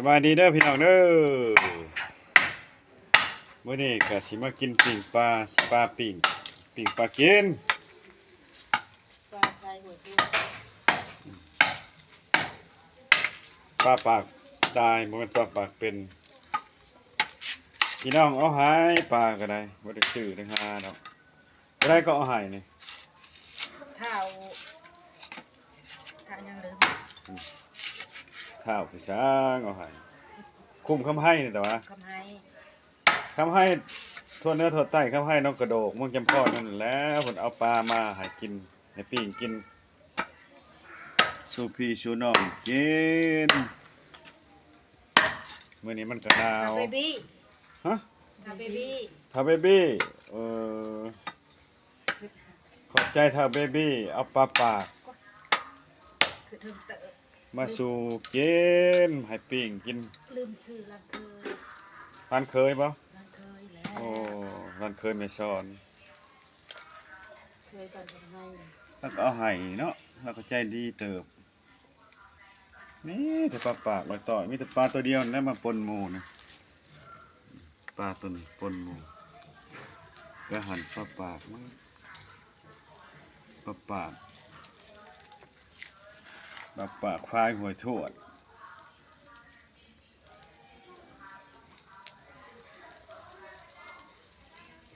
สบายดีเด้อพี่น้องเด้อมื้อนี้ก็สิมากินปิ้งปลาปลาปิ้งปิ้งปลากินปลาไทยหัวทุ่งปลาปากตายบ่แม่นปลาปากเป็นพี่น้องเอาหายปลาก็ได้บ่ได้ซื้อได้หาดอกก็ได้ก็เอาหายนี่ข้าวข้าวยังเหลือ ข้าวผู้ช้างเอาหายคุ้มคำให้นี่แต่ว่าคำให้คำให้ทั่วเนื้อทั่วใต้คำให้น้องกระโดกม่วงจำพอดนั่นแหล้วผลเอาปลามาให้กินให้ปิ้งกินสู่พี่สู่น้องกินมื้อนี้มันก็หนาวทำเบบี้ฮะทำเบบี้ทาเบบี้เออขอบใจทาเบบี้เอาปลาปากคือถึงเตอะ มาสู่กินให้ปิ้งกินลืมชื่อร้านเคยร้านเคยบ่ร้านเคยแล้วโอ้ร้านเคยไม่สอนเคยตอนทำไมแล้วก็เอาให้เนาะแล้วก็ใจดีเติบนี่แต่ปลาปากไว้ต่อมีแต่ปลาตัวเดียวนั่นมาปนหมูนะปลาตัวนี้ปนหมูก็หันปลาปากมันปลาปาก ปลาปากควายหัวทวด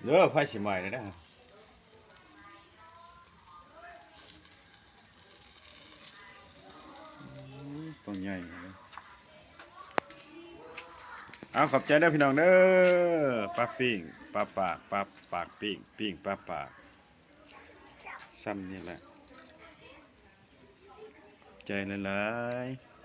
เด้อไผสิใหม่เลยนะตัวใหญ่เลยเอาขอบใจเด้อพี่น้องเด้อปลาปิ้งปลาปากปลาปากปิ้งปิ้งปลาปากซ้ำนี่แหละ ใจหลายๆ